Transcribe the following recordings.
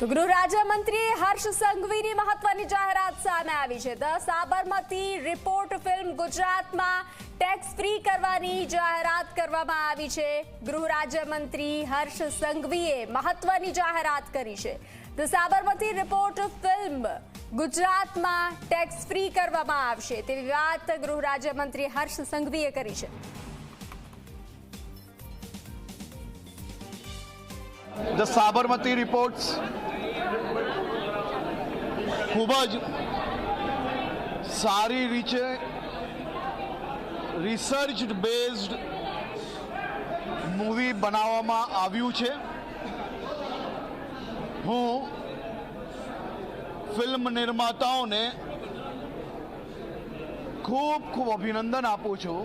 ગૃહ રાજ્યમંત્રી હર્ષ સંઘવીની મહત્વની જાહેરાત સામે આવી છે. ધ સાબરમતી રિપોર્ટ ફિલ્મ ગુજરાતમાં ટેક્સ ફ્રી કરવાની જાહેરાત કરવામાં આવી છે. ગૃહ રાજ્યમંત્રી હર્ષ સંઘવીએ મહત્વની જાહેરાત કરી છે. ધ સાબરમતી રિપોર્ટ ફિલ્મ ગુજરાતમાં ટેક્સ ફ્રી કરવામાં આવશે તેવી વાત ગૃહ રાજ્યમંત્રી હર્ષ સંઘવીએ કરી છે. ધ સાબરમતી રિપોર્ટ્સ ખૂબ જ સારી રીતે રિસર્ચ બેઝડ મૂવી બનાવવામાં આવ્યું છે. હું ફિલ્મ નિર્માતાઓને ખૂબ ખૂબ અભિનંદન આપું છું.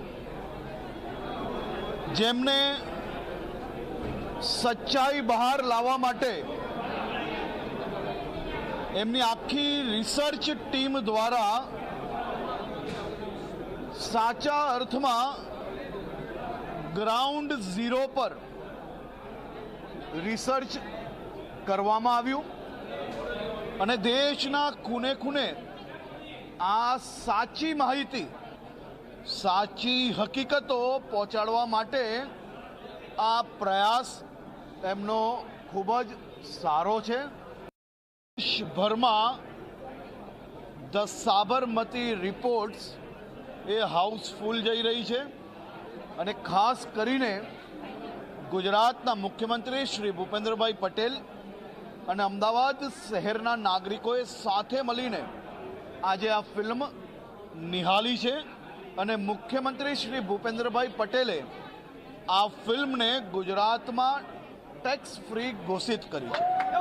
જેમને સચ્ચાઈ બહાર લાવવા માટે એમની આખી રિસર્ચ ટીમ દ્વારા સાચા અર્થમાં ગ્રાઉન્ડ ઝીરો પર રિસર્ચ કરવામાં આવ્યું અને દેશના ખૂને ખૂને આ સાચી માહિતી, સાચી હકીકતો પહોંચાડવા માટે આ પ્રયાસ એમનો ખૂબ જ સારો છે. દેશભરમાં ધ સાબરમતી રિપોર્ટ્સ એ હાઉસફુલ જઈ રહી છે અને ખાસ કરીને ગુજરાતના મુખ્યમંત્રી શ્રી ભૂપેન્દ્રભાઈ પટેલ અને અમદાવાદ શહેરના નાગરિકોએ સાથે મળીને આજે આ ફિલ્મ નિહાળી છે અને મુખ્યમંત્રી શ્રી ભૂપેન્દ્રભાઈ પટેલે આ ફિલ્મને ગુજરાતમાં ટેક્સ ફ્રી ઘોષિત કરી છે.